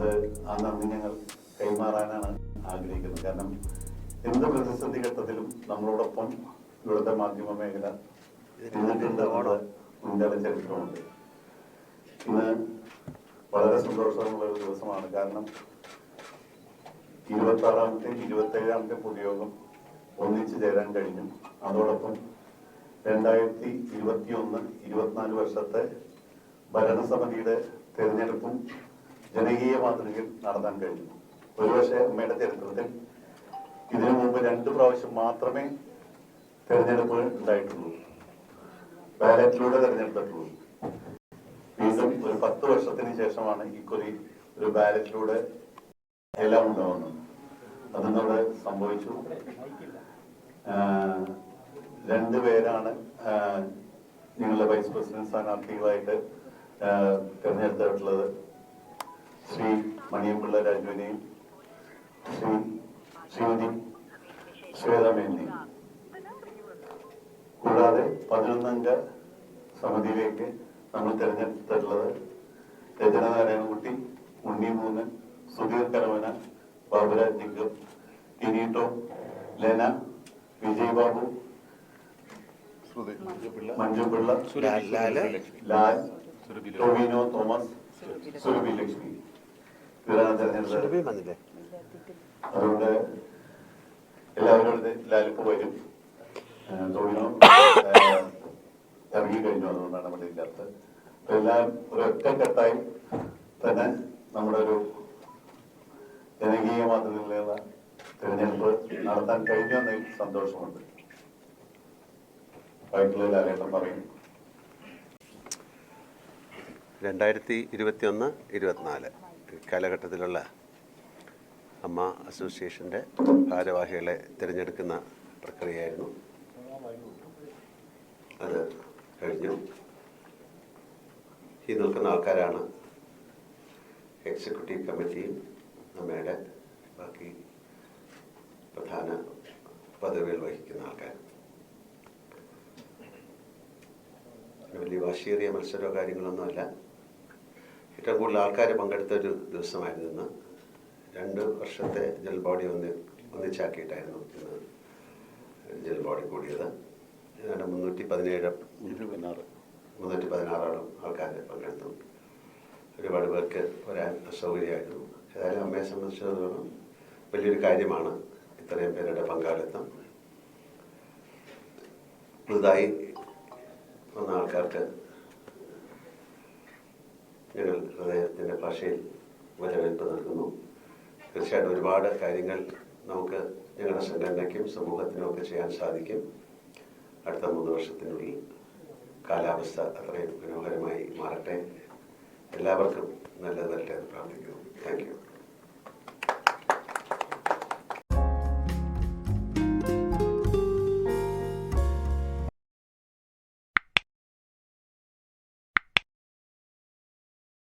നന്ദി ഞങ്ങൾ കൈമാറാനാണ് ആഗ്രഹിക്കുന്നത്. കാരണം എന്ത് പ്രതിസന്ധി ഘട്ടത്തിലും നമ്മളോടൊപ്പം ഇവിടുത്തെ മാധ്യമ മേഖല ഇന്ത്യയുടെ ചരിത്രമുണ്ട്. ഇന്ന് വളരെ സന്തോഷമുള്ള ഒരു ദിവസമാണ്. കാരണം ഇരുപത്തി ആറാമത്തെ ഇരുപത്തി ഏഴാമത്തെ പൊതുയോഗം ഒന്നിച്ചു ചേരാൻ കഴിഞ്ഞു. അതോടൊപ്പം രണ്ടായിരത്തി ഇരുപത്തി ഒന്ന് ഇരുപത്തിനാല് വർഷത്തെ ഭരണസമിതിയുടെ തെരഞ്ഞെടുപ്പും ജനകീയ മാതൃകയിൽ നടത്താൻ കഴിഞ്ഞു. ഒരുപക്ഷെ അമ്മയുടെ ചരിത്രത്തിൽ ഇതിനു മുമ്പ് രണ്ട് പ്രാവശ്യം മാത്രമേ തെരഞ്ഞെടുപ്പ് ഉണ്ടായിട്ടുള്ളൂ. ബാലറ്റിലൂടെ തെരഞ്ഞെടുത്തിട്ടുള്ളൂ. വീണ്ടും ഒരു പത്ത് വർഷത്തിന് ശേഷമാണ് ഇക്കുറി ഒരു ബാലറ്റിലൂടെ എല്ലാം ഉണ്ടാവുന്നത്. അതിനോട് സംഭവിച്ചു. രണ്ടുപേരാണ് നിങ്ങളുടെ വൈസ് പ്രസിഡന്റ് സ്ഥാനാർത്ഥികളായിട്ട് തിരഞ്ഞെടുത്തിട്ടുള്ളത്. ശ്രീ മണിയമ്പിള്ള രാജുവിനെയും ശ്രീ ശ്രീമതി ശ്വേതമേനെയും കൂടാതെ പതിനൊന്നംഗ സമിതിയിലേക്ക് നമ്മൾ തിരഞ്ഞെടുത്തിട്ടുള്ളത് രചന നാരായണൻകുട്ടി ഉണ്ണിമൂന്നൻ സുധീർ കരവന ബാബുരാജ് ജിഗം കിരീട്ടോ ലെന വിജയ് ബാബു മഞ്ജുപിള്ള. ലാൽ ടോവിനോ തോമസ് സുരഭി ലക്ഷ്മി അതുകൊണ്ട് എല്ലാവരും ലാലിപ്പ് വരും തൊഴിലും ഇറങ്ങി കഴിഞ്ഞു അതുകൊണ്ടാണ് നമ്മുടെ ഇല്ലാത്തത് അപ്പൊ എല്ലാം ഒരൊറ്റക്കെട്ടായി തന്നെ നമ്മുടെ ഒരു ജനകീയ മാതൃകയിലുള്ള തിരഞ്ഞെടുപ്പ് നടത്താൻ കഴിഞ്ഞു എന്നതിൽ സന്തോഷമുണ്ട്. ബാക്കിയുള്ള പറയും. രണ്ടായിരത്തി ഇരുപത്തിയൊന്ന് ഇരുപത്തിനാല്. കാലഘട്ടത്തിലുള്ള അമ്മ അസോസിയേഷന്റെ ഭാരവാഹികളെ തിരഞ്ഞെടുക്കുന്ന പ്രക്രിയയായിരുന്നു. അത് കഴിഞ്ഞു. ഈ നിൽക്കുന്ന ആൾക്കാരാണ് എക്സിക്യൂട്ടീവ് കമ്മിറ്റിയും അമ്മയുടെ ബാക്കി പ്രധാന പദവികൾ വഹിക്കുന്ന ആൾക്കാർ. വലിയ വാശിയേറിയ മത്സരമോ കാര്യങ്ങളൊന്നുമല്ല. ഏറ്റവും കൂടുതൽ ആൾക്കാർ പങ്കെടുത്ത ഒരു ദിവസമായിരുന്നു ഇന്ന്. രണ്ട് വർഷത്തെ ജൽബോഡി ഒന്ന് ഒന്നിച്ചാക്കിയിട്ടായിരുന്നു ഇന്ന് ജൽബോഡി കൂടിയത്. ഏതാണ്ട് മുന്നൂറ്റി പതിനേഴ് മുന്നൂറ്റി പതിനാറോളം ആൾക്കാർ പങ്കെടുത്തു. ഒരുപാട് പേർക്ക് വരാൻ അസൗകര്യമായിരുന്നു. ഏതായാലും അമ്മയെ സംബന്ധിച്ചിടത്തോളം വലിയൊരു കാര്യമാണ് ഇത്രയും പേരുടെ പങ്കാളിത്തം. പുതുതായി വന്ന ആൾക്കാർക്ക് ഞങ്ങൾ ഹൃദയത്തിന്റെ ഭാഷയിൽ വരവേൽപ്പ് നൽകുന്നു. തീർച്ചയായിട്ടും ഒരുപാട് കാര്യങ്ങൾ നമുക്ക് ഞങ്ങളുടെ സംഘടനയ്ക്കും സമൂഹത്തിനും ഒക്കെ ചെയ്യാൻ സാധിക്കും. അടുത്ത മൂന്ന് വർഷത്തിനുള്ളിൽ കാലാവസ്ഥ അത്രയും മനോഹരമായി മാറട്ടെ. എല്ലാവർക്കും നല്ലത് വരട്ടെ എന്ന് പ്രാർത്ഥിക്കുന്നു.